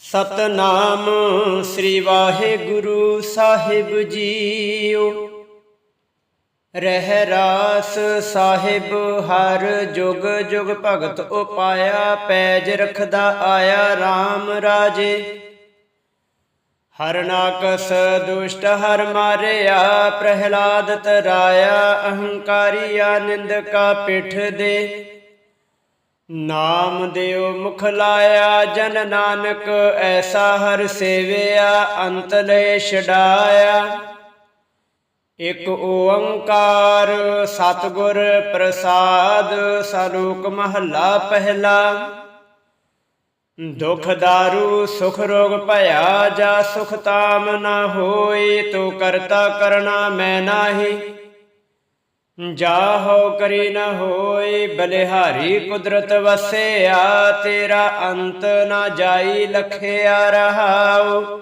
ਸਤਨਾਮ ਸ੍ਰੀ ਵਾਹਿਗੁਰੂ ਸਾਹਿਬ ਜੀਓ। ਰਹਿ ਰਾਸ ਸਾਹਿਬ, ਹਰ ਜੁਗ ਜੁਗ ਭਗਤ ਉਪਾਇਆ, ਪੈਜ ਰਖਦਾ ਆਇਆ RAM ਰਾਜੇ। ਹਰ ਹਰਨਾਕਸ ਦੁਸ਼ਟ ਹਰ ਮਾਰਿਆ, ਪ੍ਰਹਿਲਾਦ ਤਰਾਇਆ ਅਹੰਕਾਰੀਆ ਨਿੰਦਕਾ ਪਿਠ ਦੇ। ਨਾਮ ਦਿਓ ਮੁਖ ਲਾਇਆ ਜਨ ਨਾਨਕ, ਐਸਾ ਹਰ ਸੇਵਿਆ, ਅੰਤ ਲੈ ਛਡਾਇਆ। ਇਕ ਓੰਕਾਰ ਸਤਿਗੁਰ ਪ੍ਰਸਾਦ, ਸਲੋਕ ਮਹੱਲਾ ਪਹਿਲਾ। ਦੁਖ ਦਾਰੂ, ਸੁਖ ਰੋਗ ਭਇਆ, ਜਾ ਸੁਖ ਤਾਮ ਨਾ ਹੋਏ, ਤੂੰ ਕਰਤਾ ਕਰਣਾ ਮੈਂ ਨਾਹੀ। ਜਾਹੋ ਕਰੀ ਨ ਹੋਈ, ਬਲਿਹਾਰੀ ਕੁਦਰਤ ਵਸਿਆ, ਤੇਰਾ ਅੰਤ ਨਾ ਜਾਈ ਲਖਿਆ ਰਹਾਉ।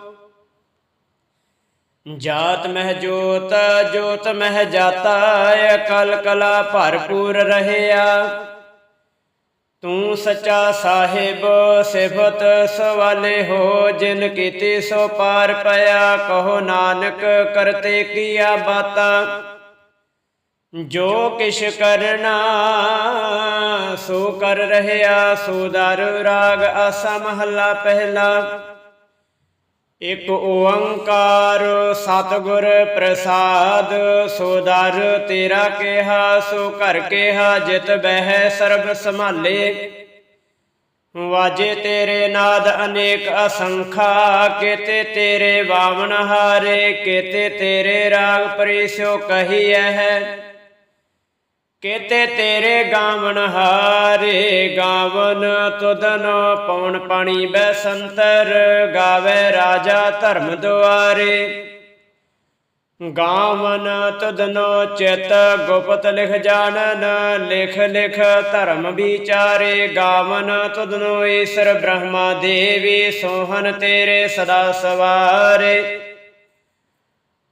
ਜਾਤ ਮਹਿ ਜੋਤ ਜੋਤ ਮਹਿ ਜਾਤਾ, ਅਕਲ ਕਲਾ ਭਰਪੂਰ ਰਹਿਆ। ਤੂੰ ਸੱਚਾ ਸਾਹਿਬ, ਸਿਫਤ ਸਵਾਲੇ ਹੋ, ਜਿਨ ਕੀਤੀ ਸੋ ਪਾਰ ਪਿਆ, ਕਹੋ ਨਾਨਕ ਕਰਤੇ ਕੀਆ ਬਾਤਾ। ਜੋ ਕਿਛ ਕਰਨਾ, ਸੋ ਕਰ ਰਹਿਆ, ਸੋ ਦਰ ਰਾਗ ਆਸਾ ਮਹੱਲਾ ਪਹਿਲਾ। ਇਕ ਓੰਕਾਰ ਸਤਿਗੁਰ ਪ੍ਰਸਾਦ, ਸੋ ਦਰ ਤੇਰਾ ਕਿਹਾ, ਸੋ ਘਰ ਕਿਹਾ, ਜਿਤ ਬਹਿ ਸਰਬ ਸੰਭਾਲੇ। ਵਾਜੇ ਤੇਰੇ ਨਾਦ ਅਨੇਕ ਅਸੰਖਾ, ਕੀਤੇ ਤੇਰੇ ਬਾਵਨ ਹਾਰੇ, ਕੀਤੇ ਤੇਰੇ ਰਾਗ ਪਰਿਸ਼ੋ ਕਹੀਐ ਹੈ। ਕੇਤੇ ਤੇਰੇ ਗਾਵਨ ਹਾਰੇ, ਗਾਵਨ ਤੁਧਨ ਪਉਣ ਪਾਣੀ ਬੈਸੰਤਰ, ਗਾਵੇ ਰਾਜਾ ਧਰਮ ਦੁਆਰੇ। ਗਾਵਨ ਤੁਦਨੋ ਚਿਤ ਗੁਪਤ ਲਿਖ ਜਾਣਨ, ਲਿਖ ਲਿਖ ਧਰਮ ਵਿਚਾਰੇ। ਗਾਵਨ ਤੁਦਨੋ ਈਸ਼ਰ ਬ੍ਰਹਮਾ ਦੇਵੀ ਸੋਹਨ ਤੇਰੇ ਸਦਾ ਸਵਾਰੇ।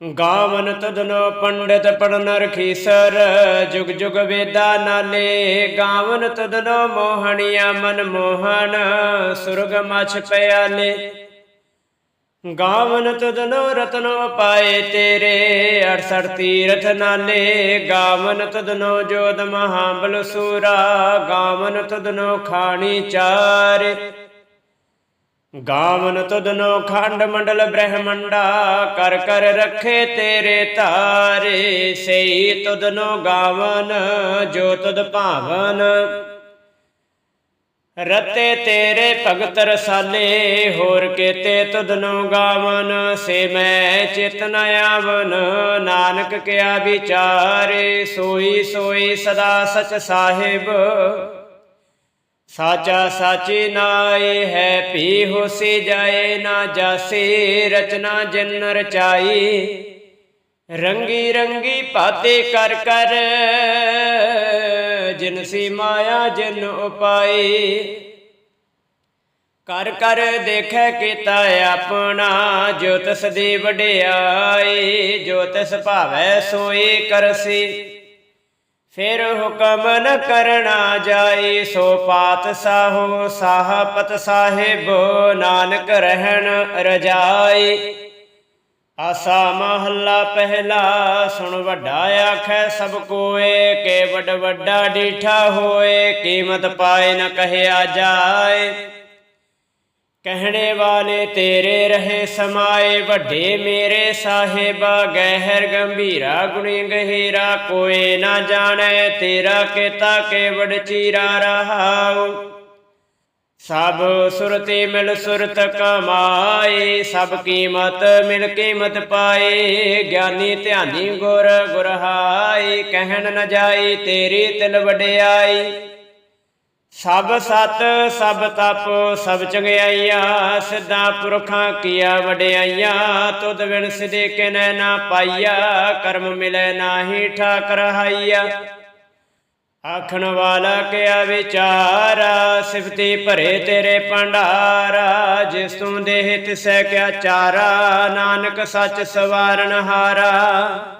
ਗਾਵਨ ਤਦਨੋ ਪੰਡਿਤ ਪੜਨ ਰਖੀਸਰ ਜੁਗ ਜੁਗ ਵੇਦਾ ਨਾਲੇ। ਗਾਵਨ ਤਦਨੋ ਮੋਹਣੀਆ ਮਨ ਮੋਹਨ ਸੁਰਗ ਮਛ ਪਿਆਲੇ। ਗਾਵਨ ਤਦਨੋ ਰਤਨੋ ਪਾਏ ਤੇਰੇ 68 ਤੀਰਥ ਨਾਲੇ। ਗਾਵਨ ਤਦਨੋ ਜੋਦ ਮਹਾਬਲ ਸੂਰਾ, ਗਾਵਨ ਤਦਨੋ ਖਾਣੀ ਚਾਰੇ। ਗਾਵਨ ਤੁਧਨੋ ਖੰਡ ਮੰਡਲ ਬ੍ਰਹਮੰਡਾ, ਕਰ ਕਰ ਰਖੇ ਤੇਰੇ ਤਾਰੇ ਸਈ ਤੁਧਨੋ ਗਾਵਨ, ਜੋ ਤੁਧ ਭਾਵਨ। ਰਤੇ ਤੇਰੇ ਭਗਤ ਰਸਾਲੇ, ਹੋਰ ਕੇਤੇ ਤੁਧਨੋ ਗਾਵਨ, ਸੇ ਮੈਂ ਚਿਤਨ ਆਵਨ। ਨਾਨਕ ਕਿਆ ਵਿਚਾਰੇ, ਸੋਈ ਸੋਈ ਸਦਾ ਸਚ ਸਾਹਿਬ। ਸਾਚਾ ਸਾਚੀ ਨਾਏ ਹੈ ਪੀ ਹੋਸੀ ਜਾਏ ਨਾ ਜਾਸੀ, ਰਚਨਾ ਜਿਨ ਰਚਾਈ। ਰੰਗੀ ਰੰਗੀ ਭਾਤੇ ਕਰ ਕਰ, ਜਿਨ ਸੀ ਮਾਇਆ ਜਿਨ ਉਪਾਈ ਕਰ ਕਰ ਦੇਖੈ ਕੀਤਾ ਆਪਣਾ, ਜੋ ਤਸ ਦੀ ਵਡਿਆਈ ਜੋ ਤਸ ਭਾਵੈ ਸੋਈ ਕਰਸੀ। ਫਿਰ ਹੁਕਮ ਨ ਕਰਣਾ ਜਾਈ ਸੋ ਪਾਤ ਸਾਹੋ, ਸਾਹਪਤ ਸਾਹਿਬ, ਨਾਨਕ ਰਹਿਣ ਰਜਾਈ ਆਸਾ ਮਹੱਲਾ ਪਹਿਲਾ, ਸੁਣ ਵੱਡਾ ਆਖੈ ਸਭ ਕੋਏ, ਕੇ ਵੱਡ ਵੱਡਾ ਡੀਠਾ ਹੋਏ, ਕੀਮਤ ਪਾਏ ਨ ਕਹਿਆ ਜਾਏ। ਕਹਿਣੇ ਵਾਲੇ ਤੇਰੇ ਰਹੇ ਸਮਾਏ, ਵੱਡੇ ਮੇਰੇ ਸਾਹਿਬਾ, ਗਹਿਰ ਗੰਭੀਰਾ, ਗੁਣੀ ਗਹਿਰਾ ਕੋਏ ਨਾ ਜਾਣੈ ਤੇਰਾ ਕੀਤਾ ਕੇਵੜ ਚੀਰਾ ਰਹਾਉ। ਸਭ ਸੁਰਤੀ ਮਿਲ ਸੁਰਤ ਕਮਾਏ, ਸਭ ਕੀਮਤ ਮਿਲ ਕੀਮਤ ਪਾਏ, ਗਿਆਨੀ ਧਿਆਨੀ ਗੁਰ ਗੁਰਹਾਈ ਕਹਿਣ ਨ ਜਾਈ ਤੇਰੀ ਤਿਲ ਵਡਿਆਈ। ਸਭ ਸਤ, ਸਭ ਤਪ, ਸਭ ਚੰਗਿਆਈਆਂ, ਸਿੱਧਾ ਪੁਰਖਾਂ ਕੀਆ ਵਡਿਆਈਆਂ, ਤੁਧ ਬਿਨ ਸਿਦੇ ਕਿਨੈ ਨਾ ਪਾਈਆ, ਕਰਮ ਮਿਲੈ ਨਾਹੀ ਠਾਕ ਰਹਾਈਆ ਆਖਣ ਵਾਲਾ ਕਿਆ ਵਿਚਾਰਾ, ਸਿਫਤੀ ਭਰੇ ਤੇਰੇ ਭੰਡਾਰਾ, ਜਿਸ ਤੂੰ ਦੇਹ ਤਿਸੈ ਕਿਆ ਚਾਰਾ, ਨਾਨਕ ਸੱਚ ਸਵਾਰਨ ਹਾਰਾ।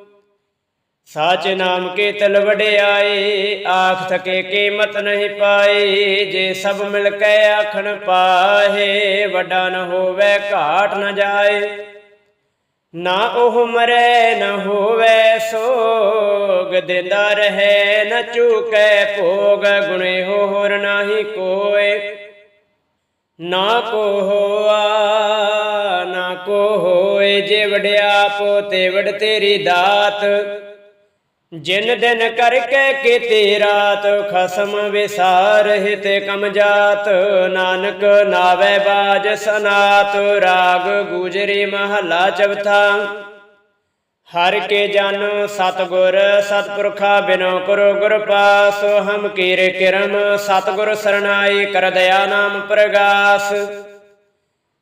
ਸਾਚ ਨਾਮ ਕੇ ਤਲ ਵਡਿਆਏ, ਆਖ ਥਕੇ ਕੀਮਤ ਨਹੀਂ ਪਾਈ ਜੇ ਸਭ ਮਿਲ ਕੇ ਆਖਣ ਪਾਹੇ, ਵੱਡਾ ਨ ਹੋਵੇ, ਘਾਟ ਨ ਜਾਏ। ਨਾ ਉਹ ਮਰੇ, ਨ ਹੋਵੇ ਸੋਗ, ਦਿੰਦਾ ਰਹੇ, ਨ ਚੂਕੈ ਭੋਗ, ਗੁਣੇ ਹੋ ਹੋਰ ਨਾਹੀ ਕੋਏ। ਨਾ ਕੋ ਹੋਆ, ਨਾ ਕੋ ਹੋਏ, ਜੇ ਵਡਿਆ ਪੋ ਤੇ ਵਡ ਤੇਰੀ ਦਾਤ। ਜਿਨ ਦਿਨ ਕਰਕੇ ਕੀਤੀ ਰਾਤ ਖਸਮ ਵਿਸਾਰ ਹਿਤ ਕਮ ਜਾਤ, ਨਾਨਕ ਨਾਵੇ ਬਾਜ ਸਨਾਤ, ਰਾਗ ਗੁਜਰੀ ਮਹਲਾ ਚਵਥਾ ਹਰ ਕੇ ਜਨ ਸਤਗੁਰ ਸਤਪੁਰਖਾ ਬਿਨੋ ਕਰੋ ਗੁਰ ਪਾਸ, ਹਮ ਕੀਰੇ ਕਿਰਮ ਸਤਗੁਰ ਸਰਣਾਈ ਕਰ ਦਇਆ ਨਾਮ ਪ੍ਰਗਾਸ।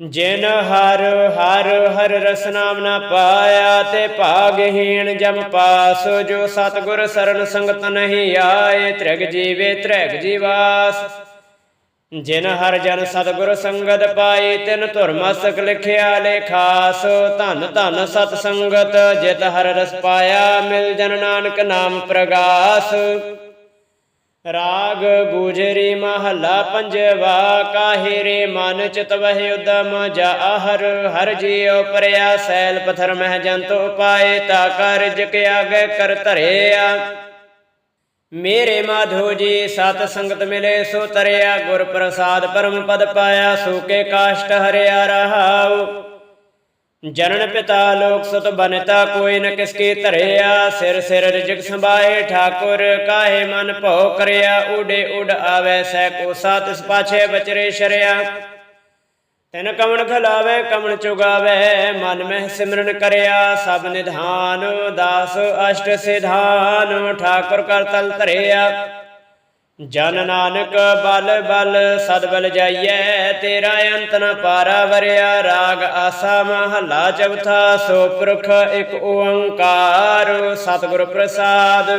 ਜਿਨ ਹਰ ਹਰ ਹਰ ਰਸ ਨਾਮ ਨਾ ਪਾਇਆ ਤੇ ਭਾਗਹੀਣ ਜਮ ਪਾਸ, ਜੋ ਸਤਗੁਰ ਸਰਨ ਸੰਗਤ ਨਹੀਂ ਆਏ, ਤ੍ਰਿਗ ਜੀਵੇ, ਤ੍ਰਿਗ ਜੀਵਾਸ। ਜਿਨ ਹਰ ਜਨ ਸਤਗੁਰ ਸੰਗਤ ਪਾਈ ਤਿਨ ਧੁਰਮਸਕ ਲਿਖਿਆ ਲੇਖਾਸ ਧਨ ਧਨ ਸਤ ਸੰਗਤ, ਜਿਤ ਹਰ ਰਸ ਪਾਇਆ, ਮਿਲ ਜਨ ਨਾਨਕ ਨਾਮ ਪ੍ਰਗਾਸ। ਰਾਗ ਗੁਜਰੀ ਮਹਲਾ ਪੰਜਵਾ, ਕਾਹੇ ਰੇ ਮਨ ਚਿਤ ਵਹਿ ਉਦਮ, ਜਾ ਹਰ ਹਰ ਜੀਉ ਪਰਿਆ, ਸੈਲ ਪਥਰ ਮਹਿ ਜੰਤ ਉਪਾਏ, ਤਾ ਕਰ ਜਿਕ ਆਗੇ ਕਰ ਧਰਿਆ। ਮੇਰੇ ਮਾਧੋ ਜੀ, ਸਤ ਸੰਗਤ ਮਿਲੇ, ਸੋ ਤਰਿਆ, ਗੁਰ ਪ੍ਰਸਾਦ ਪਰਮ ਪਦ ਪਾਇਆ, ਸੋ ਕੇ ਕਾਸ਼ਟ ਹਰਿਆ ਰਹਾਉ। ਜਨਨ ਪਿਤਾ ਲੋਕ ਸੁਤ ਬਨਤਾ ਕੋਈ ਨ ਕਿਸ ਕੀ ਧਰਿਆ, ਸਿਰ ਸਿਰ ਰਿਜਕ ਸੰਭਾਏ, ਠਾਕੁਰ ਕਾਹੇ ਮਨ ਭਉ ਕਰਿਆ ਉਡੇ ਉਡ ਆਵੇ ਸੈ ਕੋਸਾ ਤਿਸ ਪਾਛੇ ਬਚਰੇ ਸ਼ਰਿਆ। ਤਿਨ ਕਮਣ ਖਲਾਵੇ, ਕਮਣ ਚੁਗਾਵੇ, ਮਨ ਮਹਿ ਸਿਮਰਨ ਕਰਿਆ, ਸਭ ਨਿਧਾਨ, ਦਾਸ ਅਸ਼ਟ ਸਿਧਾਨ, ਠਾਕੁਰ ਕਰ ਤਲ ਧਰਿਆ। ਜਨ ਨਾਨਕ ਬਲ ਬਲ ਸਦ ਬਲ ਜਾਈਐ, ਤੇਰਾ ਅੰਤ ਨ ਪਾਰਾ ਵਰਿਆ ਰਾਗ ਆਸਾ ਮਹਲਾ ਚੌਥਾ, ਸੋ ਪੁਰਖ ਇੱਕ ਓੰਕਾਰ, ਸਤਿਗੁਰ ਪ੍ਰਸਾਦ।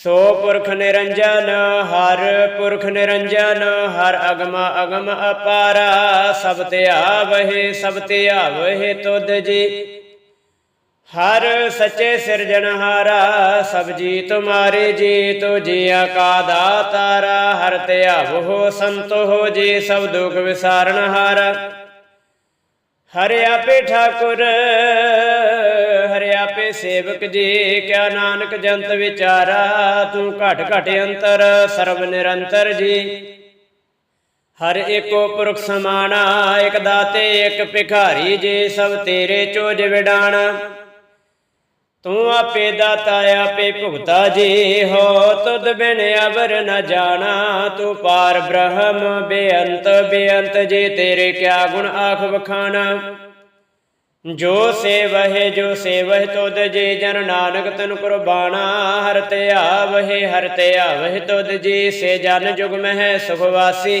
ਸੋ ਪੁਰਖ ਨਿਰੰਜਨ, ਹਰ ਪੁਰਖ ਨਿਰੰਜਨ, ਹਰ ਅਗਮ ਅਗਮ ਅਪਾਰਾ, ਸਭ ਧਿਆਵਹਿ ਸਭ ਧਿਆਵਹਿ ਤੁਧ ਜੀ। ਹਰ ਸੱਚੇ ਸਿਰਜਣਹਾਰਾ ਸਭ ਜੀ ਤੁਮਾਰੇ ਜੀ ਤੋ ਜੀਆ ਕਾ ਦਾਤਾਰਾ, ਹਰ ਧਿਆਵੋ ਸੰਤੋ, ਹੋ ਜੀ ਸਭ ਦੁਖ ਵਿਸਾਰਣਹਾਰਾ ਹਰਿ ਆਪੇ ਠਾਕੁਰ, ਹਰਿ ਆਪੇ ਸੇਵਕ ਜੀ, ਕਿਆ ਨਾਨਕ ਜੰਤ ਵਿਚਾਰਾ, ਤੂੰ ਘਟ ਘਟ ਅੰਤਰ, ਸਰਬ ਨਿਰੰਤਰ ਜੀ। ਹਰ ਏਕੋ ਪੁਰਖ ਸਮਾਣਾ, ਇਕ ਦਾਤੇ, ਇਕ ਭਿਖਾਰੀ ਜੀ, ਸਭ ਤੇਰੇ ਚੋਜ ਵਿਡਾਣਾ। ਤੂੰ ਆਪੇ ਦਾਤਾ ਆਪੇ ਭੁਗਤਾ ਜੀ ਹੋ, ਤੁਧ ਬਿਨ ਅਵਰ ਨ ਜਾਣਾ, ਤੂੰ ਪਾਰ ਬ੍ਰਹਮ ਬੇਅੰਤ ਬੇਅੰਤ ਜੀ ਤੇਰੇ ਕਿਆ ਗੁਣ ਆਖ ਵਖਾਣਾ। ਜੋ ਸੇਵਹਿ ਜੋ ਸੇਵਹਿ ਤੁਧ ਜੀ, ਜਨ ਨਾਨਕ ਤਨ ਕੁਰਬਾਨਾ ਹਰ ਧਿਆਵਹਿ ਹਰ ਧਿਆਵਹਿ ਤੁਧ ਜੀ, ਸੇ ਜਨ ਜੁਗ ਮਹਿ ਸੁਖ ਵਾਸੀ।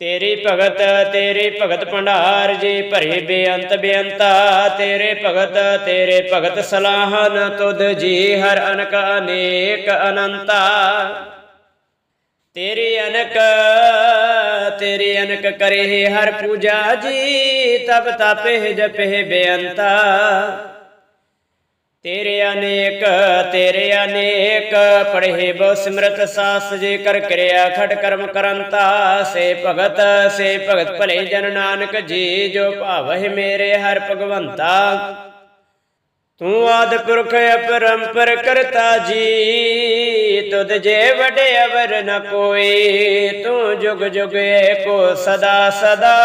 ਤੇਰੀ ਭਗਤ ਤੇਰੀ ਭਗਤ ਭੰਡਾਰ ਜੀ ਭਰੇ ਬੇਅੰਤ ਬੇਅੰਤਾ। ਤੇਰੇ ਭਗਤ ਤੇਰੇ ਭਗਤ ਸਲਾਹਨ ਤੁਧ ਜੀ ਹਰ ਅਨਕ ਅਨੇਕ ਅਨੰਤਾ। ਤੇਰੀ ਅਨਕ ਤੇਰੀ ਅਨਕ ਕਰੇ ਹਰ ਪੂਜਾ ਜੀ ਤਬ ਤਪੇ ਜਪੇ ਬੇਅੰਤਾ। ਤੇਰੇ ਅਨੇਕ ਤੇਰੇ ਅਨੇਕ, ਪੜ੍ਹੇ ਬਹੁ ਸਿਮਰਤ ਸਾਸ ਜੇ ਕਰ ਕਿਰਿਆ ਖਟ ਕਰਮ ਕਰੰਤਾ ਸੇ ਭਗਤ ਸੇ ਭਗਤ ਭਲੇ ਜਨ ਨਾਨਕ ਜੀ, ਜੋ ਭਾਵਹਿ ਮੇਰੇ ਹਰ ਭਗਵੰਤਾ। ਤੂੰ ਆਦ ਪੁਰਖ ਅਪਰੰਪਰ ਕਰਤਾ ਜੀ, ਤੁਧ ਜੇ ਵਡੇ ਅਵਰ ਨ ਕੋਈ, ਤੂੰ ਜੁਗ ਜੁਗ ਏਕੋ ਸਦਾ ਸਦਾ।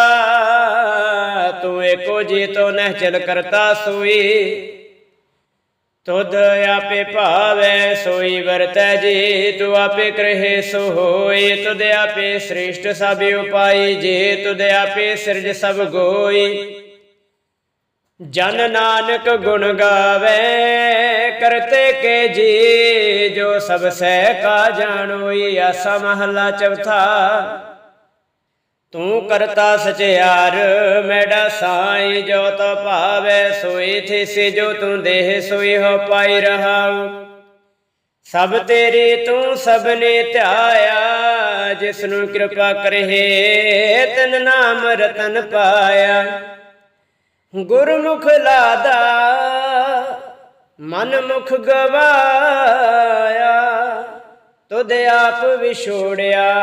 ਤੂੰ ਏਕੋ ਜੀ ਤੋ ਨਹਿ ਚਲ ਕਰਤਾ ਸੋਈ। ਤੁਧ ਆਪੇ ਭਾਵੈ, ਸੋਈ ਵਰਤੈ ਜੇ। ਤੂੰ ਆਪੇ ਕਰਹਿ ਸੋ ਹੋਈ ਤੁਧ ਆਪੇ ਸ੍ਰੇਸ਼ਟ ਸਭ ਉਪਾਈ। ਜੇ ਤੁਧ ਆਪੇ ਸਿਰਜ ਸਭ ਗੋਈ। ਜਨ ਨਾਨਕ ਗੁਣ ਗਾਵੇ, ਕਰਤੇ ਕੇ ਜੀ। ਜੋ ਸਭ ਸਹਿ ਕਾ ਜਾਣੋਈ, ਆਸਾ ਮਹਲਾ ਚੌਥਾ। ਤੂੰ ਕਰਤਾ ਸਚਿਆਰ, ਮੈਡਾ ਸਾਈ ਜੋ ਤੋ ਭਾਵੇ ਸੋਈ ਥਿਸੀ, ਜੋ ਤੂੰ ਦੇਹ ਸੋਈ ਹੋ ਪਾਈ ਰਹਾਉ। ਸਭ ਤੇਰੀ ਤੂੰ ਸਭ ਨੇ ਧਿਆਇਆ ਜਿਸ ਨੂੰ ਕਿਰਪਾ ਕਰਹਿ, ਤਨ ਨਾਮ ਰਤਨ ਪਾਇਆ। ਗੁਰਮੁਖ ਲਾਦਾ, ਮਨ ਮੁਖ ਗਵਾਇਆ, ਤੁਧ ਆਪ ਵਿਛੋੜਿਆ।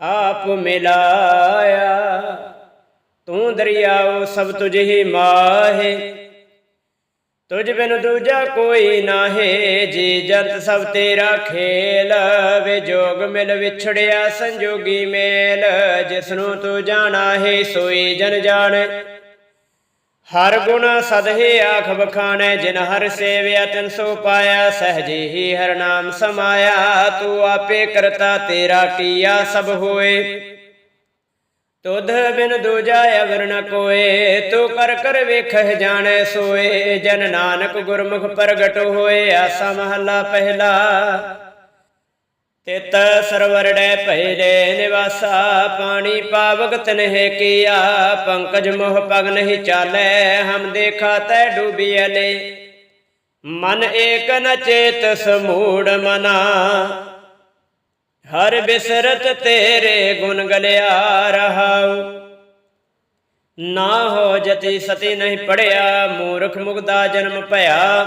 ਆਪ ਮਿਲਾਇਆ। ਤੂੰ ਦਰਿਆਓ ਸਭ ਤੁਝ ਹੀ ਮਾਹੇ। ਤੁਝ ਬਿਨ ਦੂਜਾ ਕੋਈ ਨਾਹੇ। ਜੀ ਜੰਤ ਸਭ ਤੇਰਾ ਖੇਲ ਵੇ। ਜੋਗ ਮਿਲ ਵਿਛੜਿਆ ਸੰਜੋਗੀ ਮੇਲ। ਜਿਸ ਨੂੰ ਤੂੰ ਜਾਣਾ ਹੈ ਸੋਈ ਜਨ ਜਾਣੇ। ਹਰ ਗੁਣ ਸਦਹੇ ਆਖ ਬਖਾਣੈ ਜਿਨ ਹਰ ਸੇਵਿਆ ਤਿਨ ਸੋ ਪਾਇਆ, ਸਹਜੇ ਹੀ ਹਰ ਨਾਮ ਸਮਾਇਆ, ਤੂੰ ਆਪੇ ਕਰਤਾ ਤੇਰਾ ਕੀਆ ਸਭ ਹੋਏ। ਤੁਧ ਬਿਨ ਦੂਜਾ ਅਵਰ ਨ ਕੋਏ, ਤੂੰ ਕਰ ਕਰ ਵੇਖਹਿ ਜਾਣੈ ਸੋਏ। ਜਨ ਨਾਨਕ ਗੁਰਮੁਖ ਪ੍ਰਗਟ ਹੋਏ, ਆਸਾ ਮਹੱਲਾ ਪਹਿਲਾ। ਤਿਤ ਸਰਵਰੜੈ ਪਹਿਲੇ ਨਿਵਾਸਾ, ਪਾਣੀ ਪਾਵਕ ਤਨਹਿ ਕੀਆ, ਪੰਕਜ ਮੋਹ ਪਗ ਨਹੀਂ ਚਾਲੈ, ਹਮ ਦੇਖਾ ਤੈ ਡੂਬੀਐਲੇ ਮਨ ਏਕ ਨ ਚੇਤ ਸਮੂੜ ਮਨਾ, ਹਰ ਬਿਸਰਤ ਤੇਰੇ ਗੁਣ ਗਲਿਆ ਰਹਾਉ। ਨਾ ਹੋ ਜਤੀ ਸਤੀ ਨਹੀਂ ਪੜਿਆ, ਮੂਰਖ ਮੁਗਦਾ ਜਨਮ ਭਇਆ।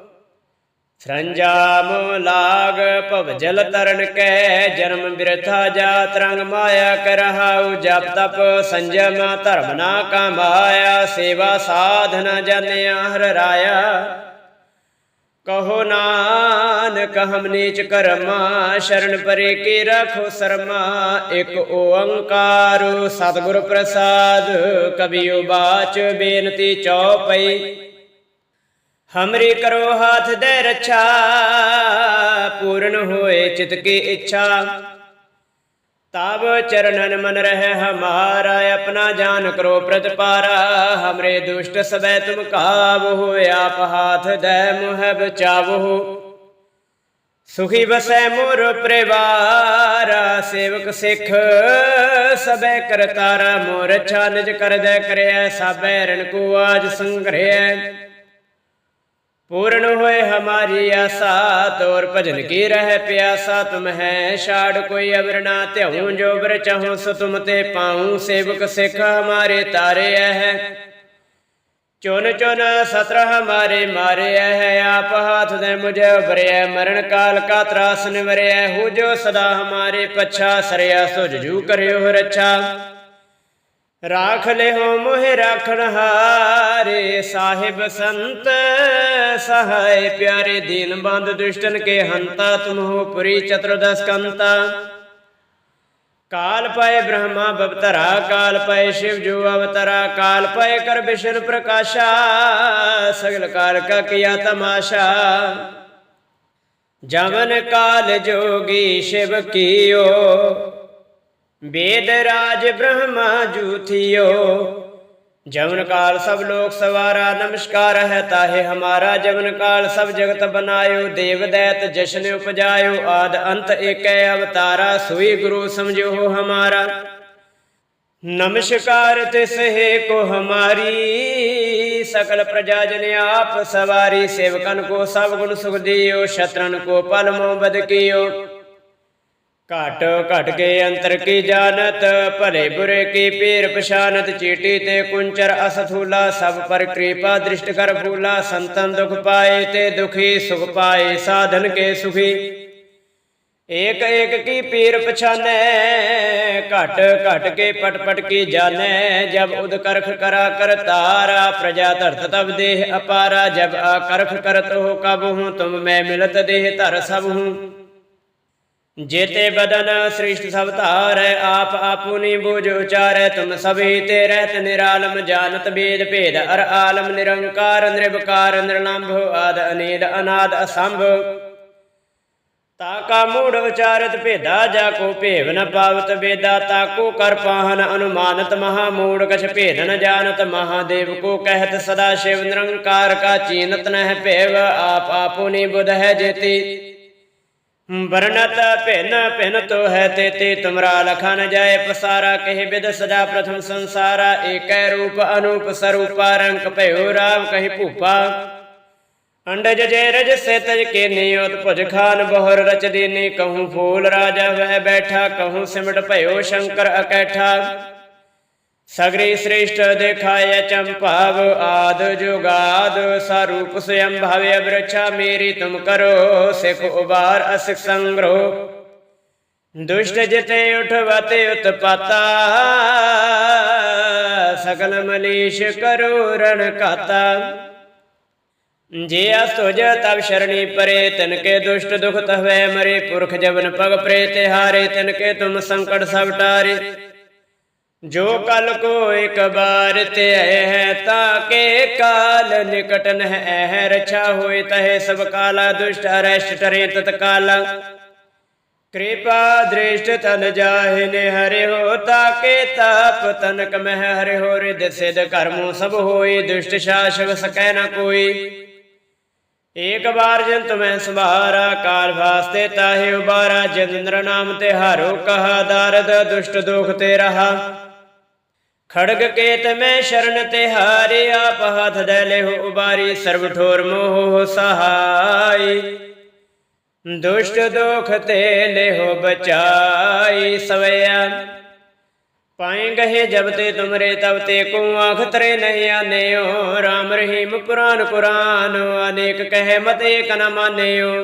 ਸਰੰਜਾਮ ਲਾਗ ਭਵ ਜਲ ਤਰਨ ਕੈ, ਜਨਮ ਬਿਰਥਾ ਜਾ ਤਰੰਗ ਮਾਇਆ ਕਰਹਾਉ ਜਪ ਤਪ ਸੰਜਮ ਧਰਮ ਨਾ ਕਮਾਇਆ, ਸੇਵਾ ਸਾਧਨਾ ਜਨਿਆ ਹਰ ਰਾਇਆ। ਕਹੋ ਨਾਨਕ, ਹਮ ਨੀਚ ਕਰਮਾ, ਸ਼ਰਨ ਪਰੇ ਕੀ ਰਖੋ ਸਰਮਾ। ਇਕ ਓੰਕਾਰ ਸਤਿਗੁਰ ਪ੍ਰਸਾਦ ਕਬੀਓ ਬਾਚ ਬੇਨਤੀ ਚਉਪਈ ਹਮਰੀ ਕਰੋ ਹਾਥ ਦੇ ਰੱਛਾ ਪੂਰਨ ਹੋਏ ਚਿਤ ਕੀ ਇੱਛਾ ਤਬ ਚਰਨਨ ਮਨ ਰਹਿ ਹਮਾਰਾ ਆਪਣਾ ਜਾਨ ਕਰੋ ਪ੍ਰਤਪਾਰਾ ਹਮਰੇ ਦੁਸ਼ਟ ਸਬੈ ਤੁਮ ਕਾਬ ਹੋ ਆਪ ਹਾਥ ਦੇ ਮੁਹ ਬਚਾਵੋ ਸੁਖੀ ਬਸੈ ਮੋਰ ਪਰਿਵਾਰ ਸੇਵਕ ਸਿੱਖ ਸਬੈ ਕਰਤਾਰਾ ਮੋਰ ਅੱਛਾ ਨਿਜ ਕਰਦੈ ਕਰਿਆ ਸਾਬੈ ਰਣ ਕੋ ਆਜ ਸੰਗ੍ਰਹਿ पूर्ण होए हमारी आशा तोर भजन की रह प्यासा तुम है छाड़ कोई अवर ना त्यऊ जो बर चाहो सो तुम ते पाऊं सेवक सिख हमारे तारे है चुन चुन सत्र हमारे मारे है आप हाथ दे मुझे उभरे मरण काल का त्रास निवरे हो जो सदा हमारे पच्छा सरया सुझ जू करियो रक्षा ਰਾਖ ਲਿਓ ਮੋਹਿ ਰਾਖਣ ਹਾਰੇ, ਸਾਹਿਬ ਸੰਤ ਸਹਾਇ ਪਿਆਰੇ ਦੀਨ ਬੰਦ ਦੁਸ਼ਟਨ ਕੇ ਹੰਤਾ, ਤੁਮ ਹੋ ਪੁਰੀ ਚਤੁਰਦਸ ਕੰਤਾ। ਕਾਲ ਪਏ ਬ੍ਰਹਮਾ ਬਵਤਰਾ, ਕਾਲ ਪਏ ਸ਼ਿਵ ਜੋ ਅਵਤਰਾ, ਕਾਲ ਪਏ ਕਰ ਵਿਸ਼ਨ ਪ੍ਰਕਾਸ਼ਾ, ਸਗਲ ਕਾਲ ਕਾ ਕੀਆ ਤਮਾਸ਼ਾ। ਜਮਨ ਕਾਲ ਜੋਗੀ ਸ਼ਿਵ ਕੀਓ ਵੇਦ ਰਾਜ ਬ੍ਰਹਮਾ ਜੂਥਿਓ। ਜਵਨ ਕਾਲ ਸਭ ਲੋਕ ਸਵਾਰਾ, ਨਮਸਕਾਰ ਹੈ ਤਾਹੇ ਹਮਾਰਾ। ਜਵਨ ਕਾਲ ਸਭ ਜਗਤ ਬਨਾਇਓ, ਦੇਵ ਦੈਤ ਜਸ਼ਨ ਉਪਜਾਇਓ। ਆਦ ਅੰਤ ਏਕੈ ਅਵਤਾਰਾ, ਸੋਈ ਗੁਰੂ ਸਮਝਿਓ ਹਮਾਰਾ। ਨਮਸਕਾਰ ਤਿਸ ਹੈ ਕੋ ਹਮਾਰੀ। ਸਕਲ ਪ੍ਰਜਾ ਜਨ ਆਪ ਸਵਾਰੀ, ਸੇਵਕਨ ਕੋ ਸਭ ਗੁਣ ਸੁਖ ਦਿਓ। ਸ਼ਤਰਨ ਕੋ ਪਲਮੋ ਬਦ ਕੀਓ। ਘਟ ਘਟ ਕੇ ਅੰਤਰ ਕੀ ਜਾਣਤ? ਭਲੇ ਬੁਰੇ ਕੀ ਪੀਰ ਪਛਾਨਤ? ਚੀਟੀ ਤੇ ਕੁੰਚਰ ਅਸਥੂਲਾ, ਸਭ ਪਰ ਕਿਰਪਾ ਦ੍ਰਿਸ਼ਟ ਕਰ ਫੂਲਾ। ਸੰਤਨ ਦੁਖ ਪਾਏ ਤੇ ਦੁਖੀ, ਸੁਖ ਪਾਏ ਸਾਧਨ ਕੇ ਸੁਖੀ। ਏਕ ਏਕ ਕੀ ਪੀਰ ਪਛਾਨੈ? ਘਟ ਘਟ ਕੇ ਪਟ ਪਟ ਕੀ ਜਾਣੈ? ਜਬ ਉਦ ਕਰਖ ਕਰਾ ਕਰ ਤਾਰਾ, ਪ੍ਰਜਾ ਧਰਤ ਤਬ ਦੇਹ ਅਪਾਰਾ। ਜਬ ਆ ਕਰਖ ਕਰਤ ਹੋ ਕਬ ਹੂੰ, ਤੁਮ ਮੈਂ ਮਿਲਤ ਦੇਹ ਧਰ ਸਭ ਹੂੰ। ਜੇਤੇ ਬਦਨ ਸ੍ਰਿਸ਼ਟ ਸਭ ਧਾਰੈ, ਆਪ ਆਪੂਨੀ ਬੂਝ ਉਚਾਰੈ, ਤੁਮ ਸਭੀ ਤੇ ਰਹਿਤ ਨਿਰਾਲਮ, ਜਾਣਤ ਬੇਦ ਭੇਦ, ਅਰ ਆਲਮ ਨਿਰੰਕਾਰ, ਨਿਰਵਕਾਰ, ਨਿਰਲੰਭ, ਆਦ ਅਨੇਦ ਅਨਾਦ ਅਸੰਭ। ਤਾ ਕਾ ਮੂੜ ਉਚਾਰਤ ਭੇਦਾ, ਜਾ ਕੋ ਭੇਵ ਨ ਪਾਵਤ ਬੇਦਾ, ਤਾ ਕੋ ਕਰ ਪਾਹਨ ਅਨੁਮਾਨਤ ਮਹਾ ਮੂੜ, ਕਛ ਭੇਦ ਨ ਜਾਣਤ ਮਹਾਦੇਵ, ਕੋ ਕਹਿਤ ਸਦਾ ਸ਼ਿਵ ਨਿਰੰਕਾਰ, ਕਾ ਚੀਨਤ ਨਹਿ ਭੇਵ, ਆਪ ਆਪੂਨੀ ਬੁਧ ਹੈ ਜੇਤੀ। ਵਰਨਤ ਭਿਨ ਭਿਨ ਤੋ ਹੈ ਤੇ ਤੇ ਤੁਮਰਾ ਲਖਾ ਨ ਜਾਏ ਪਸਾਰਾ, ਕਹਿ ਬਿਦ ਸਦਾ ਪ੍ਰਥਮ ਸੰਸਾਰਾ, ਏਕੈ ਰੂਪ ਅਨੂਪ ਸਰੂਪਾ, ਰੰਕ ਭਇਓ ਰਾਮ ਕਹੀ ਭੂਪਾ। ਅੰਡਜ ਜੇ ਰਜ ਸੇ ਤਜ ਕੇ ਨਿਯੋਤ ਭੁਜ ਖਾਨ, ਬਹੁਰ ਰਚ ਦੀਨੀ ਕਹੂੰ ਫੂਲ ਰਾਜਾ ਵਹਿ ਬੈਠਾ, ਕਹੂੰ ਸਿਮਟ ਭਇਓ ਸ਼ੰਕਰ ਅਕੈਠਾ। ਸਗਰੀ ਸ੍ਰੇਸ਼ਟ ਦੇਖਾਇ ਚੰਪਾਵ ਆਦ ਜੁਗਾਦ, ਸਰੂਪ ਸਯੰ ਭਵੇ ਬ੍ਰਛਾ ਮੇਰੀ ਤੁਮ ਕਰੋ, ਸਿਖ ਉਬਾਰ ਅਸਿਖ ਸੰਗ੍ਰੋ। ਦੁਸ਼ਟ ਜਿਤੇ ਉਠਵਤੇ ਉਤਪਾਤਾ, ਸਗਲ ਮਨੀਸ਼ ਕਰੋ ਰਣ ਕਾਤਾ ਜੇ ਅਸੁਜ ਤਬ ਸ਼ਰਣੀ ਪਰੇ, ਤਿਨ ਕੇ ਦੁਸ਼ਟ ਦੁਖ ਤਹਵੇ ਮਰੇ, ਪੁਰਖ ਜਵਨ ਪਗ ਪ੍ਰੇ ਤੇ ਹਾਰੇ, ਤਿਨ ਕੇ ਤੁਮ ਸੰਕਟ ਸਭ ਟਾਰੇ। ਜੋ ਕਲ ਕੋ ਇੱਕ ਬਾਰ ਤੇ ਹੈ ਤਾਕੇ ਕਾਲ ਨਿਕਟ ਨਹਿ ਹੈ ਰਛਾ ਹੋਏ, ਤਹੇ ਸਭ ਕਾਲਾ ਦੁਸ਼ਟ ਅਰੈਸ਼ਟ ਟਰੇ ਤਤਕਾਲ ਕਿਰਪਾ ਦ੍ਰਿਸ਼ਟ ਤਨ ਜਾਹਿ ਨੇ ਹਰਿ ਹੋ ਤਾਕੇ ਤਾਪ ਤਨਕ ਮਹਿ ਹਰਿ ਹੋ ਰਿਦ ਸਿਧ ਕਰਮੂ ਸਭ ਹੋਈ ਦੁਸ਼ਟ ਸ਼ਾਸਕ ਸਕੈ ਕੋਈ। ਏਕ ਬਾਰ ਜਨ ਤੁਮੈ ਸੰਭਾਰਾ, ਕਾਲ ਵਾਸਤੇ ਤਾਹੇ ਉਬਾਰਾ ਜਿੰਦਰ ਨਾਮ ਤੇ ਹਾਰੋ ਕਹਾ, ਦਰਦ ਦੁਸ਼ਟ ਦੁਖ ਤੇ ਰਹਾ। ਖੜਗ ਕੇਤ ਮੈਂ ਸ਼ਰਨ ਤੇ ਹਾਰੇ ਆਪ ਹੱਥ ਦੇ ਲਿਹੁ ਉਬਾਰੀ, ਸਰਬ ਠੋਰ ਮੋਹ ਸਹਾਈ। ਦੁਸ਼ਟ ਦੁਖ ਤੇ ਲਿਹੁ ਬਚਾਈ ਸਵਿਆ ਪਾਏ ਗਏ ਜਬ ਤੇ ਤੁਮਰੇ ਤਬ ਤੇ ਕੋ ਆਖ ਤਰੇ ਨਹੀਂ ਆਨਿਓ। RAM ਰਹੀਮ ਪੁਰਾਨ ਕੁਰਾਨ ਅਨੇਕ ਕਹੇ ਮਤੇ ਏਕ ਨ ਮਾਨਿਓ।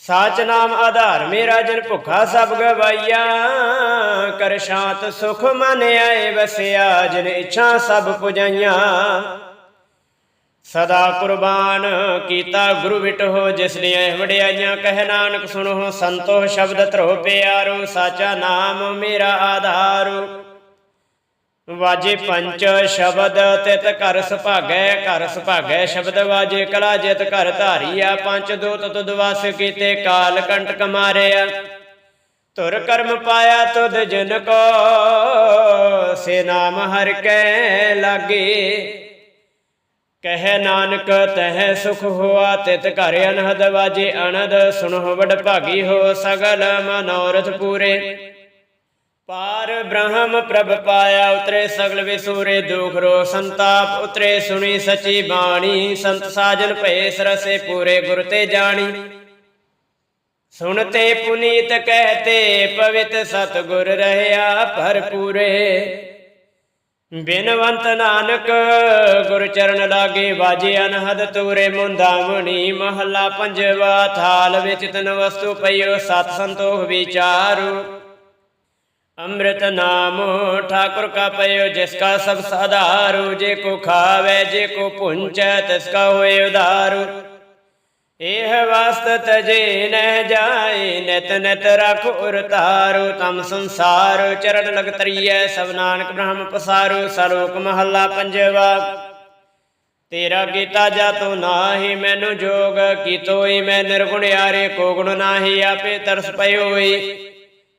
ਸਾਚ ਨਾਮ ਆਧਾਰ ਮੇਰਾ ਜਨ ਭੁੱਖਾ ਸਭ ਗਵਾਈਆ। ਕਰ ਸ਼ਾਂਤ ਸੁਖ ਮਨ ਆਏ ਵਸਿਆ, ਜਨ ਇੱਛਾ ਸਭ ਪੁਜਾਈਆਂ। ਸਦਾ ਕੁਰਬਾਨ ਕੀਤਾ ਗੁਰੂ ਵਿਟੋ ਜਿਸ ਦੀਆਂ ਵਡਿਆਈਆਂ ਕਹਿ ਨਾਨਕ ਸੁਣੋ ਸੰਤੋ ਸ਼ਬਦ ਧਰੋ ਪਿਆਰੋ, ਸਾਚਾ ਨਾਮ ਮੇਰਾ ਆਧਾਰੂ। ਵਾਜੇ ਪੰਚ ਸ਼ਬਦ ਤਿਤ ਘਰ ਸੁਭਾਗੈ ਘਰ ਸੁਭਾਗੈ ਸ਼ਬਦ ਵਾਜੇ ਕਲਾ ਜਿਤ ਘਰ ਧਾਰੀਆ ਪੰਜ ਦੂਤ ਤੁਧ ਵਸ ਕੀਤੇ ਕਾਲ ਕੰਟਕ ਮਾਰਿਆ ਧੁਰ ਕਰਮ ਪਾਇਆ ਤੁਧ ਜਨ ਕੋ, ਸੇ ਨਾਮ ਹਰ ਕੈ ਲਾਗੇ। ਕਹਿ ਨਾਨਕ, ਤਹਿ ਸੁਖ ਹੋਆ, ਤਿਤ ਘਰ ਅਨਹਦ ਵਾਜੇ ਅਨਦ ਸੁਣੋ ਵਡ ਭਾਗੀ ਹੋ ਸਗਲ ਮਨੋਰਥ ਪੂਰੇ। ਪਾਰ ਬ੍ਰਹਮ ਪ੍ਰਭ ਪਾਇਆ, ਉਤਰੇ ਸਗਲ ਵਿਸੂਰੇ ਦੁਖ ਰੋ ਸੰਤਾਪ, ਉਤਰੇ ਸੁਣੀ ਸਚੀ ਬਾਣੀ, ਸੰਤ ਸਾਜਨ ਭਏ ਸਰਸੇ ਪੂਰੇ ਗੁਰ ਤੇ ਜਾਣੀ। ਸੁਣਤੇ ਪੁਨੀਤ ਕਹਤੇ, ਪਵਿੱਤ ਸਤ ਗੁਰ ਰਹਿਆ ਭਰਪੂਰੇ। ਬਿਨਵੰਤ ਨਾਨਕ, ਗੁਰ ਚਰਨ ਲਾਗੇ ਵਾਜੇ ਅਨਹਦ ਤੂਰੇ ਮੁੰਦਾਮਣੀ ਮਹੱਲਾ ਪੰਜਵਾ, ਥਾਲ ਵਿੱਚ ਤਨ ਵਸਤੂ ਪਈਓ, ਸਤ ਸੰਤੋਖ ਵਿਚਾਰੂ। ਅੰਮ੍ਰਿਤ ਨਾਮ ਠਾਕੁਰ ਕਾ ਪਇਓ, ਜਿਸ ਕਾ ਸਭ ਸਾਧਾਰੂ, ਜੇ ਕੋ ਖਾਵੇ, ਜੇ ਕੋ ਪੁੰਚੈ, ਤਿਸ ਕਾ ਹੋਏ ਉਧਾਰੂ ਇਹ ਵਸਤ ਤਜੇ ਨ ਜਾਏ, ਨਿਤ ਨਿਤ ਰਖ ਉਰ ਤਾਰੂ। ਤਮ ਸੰਸਾਰ ਚਰਨ ਲਗ ਤਰੀਐ ਸਭ ਨਾਨਕ ਬ੍ਰਹਮ ਪਸਾਰੂ, ਸਲੋਕ ਮਹੱਲਾ ਪੰਜਵਾ। ਤੇਰਾ ਕੀਤਾ ਜਾ ਤੋ ਨਾਹੀ, ਮੈਨੂੰ ਜੋਗ ਕੀਤੋਈ ਮੈਂ ਨਿਰਗੁਣ ਨਿਰਗੁਣਿਆਰੇ ਕੋ ਗੁਣ ਨਾਹੀ, ਆਪੇ ਤਰਸ ਪਇਓਈ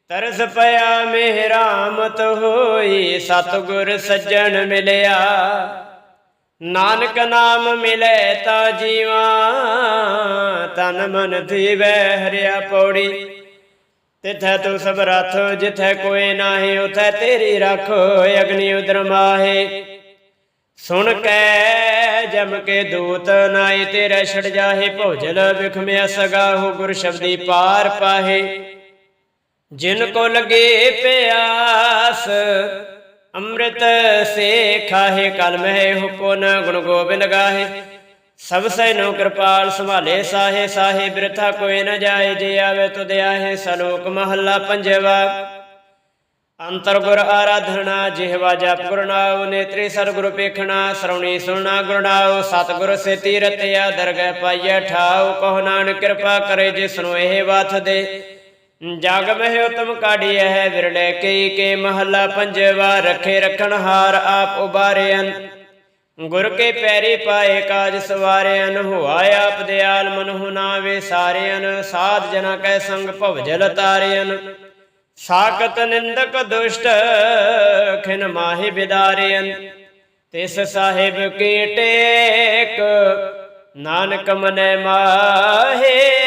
ਤਰਸ ਪਿਆ ਮਿਹਰਾਮਤ ਹੋਈ, ਸਤਿਗੁਰ ਸੱਜਣ ਮਿਲਿਆ। ਨਾਨਕ ਨਾਮ ਮਿਲੇ ਤਾ ਜੀਵਾ ਤਨ ਮਨ ਧੀਵੈ ਹਰਿਆ ਪੌੜੀ। ਤਿਥੈ ਤੂੰ ਸਭ ਰਥ ਜਿਥੈ ਕੋਈ ਨਾਹੀ, ਉਥੈ ਤੇਰੀ ਰੱਖੋ ਅਗਨੀ ਉਦਰ ਮਾਹੇ। ਸੁਣ ਕੈ ਜਮ ਕੇ ਦੂਤ ਨਾਈ ਤੇਰੇ ਛੜ ਜਾਹੇ, ਭੋਜਲ ਵਿਖਮਿਆ ਸਗਾਹੋ, ਗੁਰ ਸ਼ਬਦੀ ਪਾਰ ਪਾਹੇ। ਜਿਨ ਕੋ ਲਗੇ ਪਿਆਸ, ਅੰਮ੍ਰਿਤ ਸੇ ਖਾਹੇ ਕਲ ਮਹਿ ਹੁਕੁਨ ਗੁਣ ਗੋਬਿੰਦ ਗਾਹੇ। ਸਭ ਸੈ ਨੋ ਕਿਰਪਾਲ ਸੰਭਾਲੇ ਸਾਹੇ ਸਾਹੇ ਬਿਰਥਾ ਕੋਈ ਨ ਜਾਏ, ਜੇ ਆਵੇ ਤੁਧ ਆਹੇ, ਸਲੋਕ ਮਹੱਲਾ ਪੰਜਵਾ। ਅੰਤਰ ਗੁਰ ਆਰਾਧਨਾ ਜਿਹਵਾ ਜਪ ਗੁਰ ਨਾਉ, ਨੇਤਰੀ ਸਰ ਗੁਰ ਪੇਖਣਾ ਸਰਉਣੀ ਸੁਣਨਾ ਗੁਰ ਨਾਉ, ਸਤਿਗੁਰ ਸੇ ਤੀਰਤਿਆ ਦਰਗਹਿ ਪਾਈਐ ਠਾਉ, ਕਹੋ ਨਾਨਕ ਕਿਰਪਾ ਕਰੇ ਜਿਸ ਨੂੰ ਇਹ ਵਾਥ ਦੇ। ਜਗ ਮਹਿ ਉਤਮ ਕਾਢੀਐ ਹੈ ਵਿਰਲੇ, ਕਈ ਕੇ ਮਹੱਲਾ ਪੰਜਵਾ, ਰਖੇ ਰਖਣ ਹਾਰ ਆਪ ਉਬਾਰਿਅਨ। ਗੁਰ ਕੇ ਪੈਰੀ ਪਾਏ ਕਾਜ ਸਵਾਰਿਅਨ, ਹੋਆ ਆਪ ਦਿਆਲ ਮਨਹੁ ਨਾਵੇ ਸਾਰਿਅਨ, ਸਾਧ ਜਨਾ ਕੈ ਸੰਗ ਭਵਜਲ ਤਾਰਿਅਨ। ਸਾਕਤ ਨਿੰਦਕ ਦੁਸ਼ਟ, ਖਿਨ ਮਾਹਿ ਬਿਦਾਰਿਅਨ। ਤਿਸ ਸਾਹਿਬ ਕੀ ਟੇਕ ਨਾਨਕ ਮਨੈ ਮਾਹੇ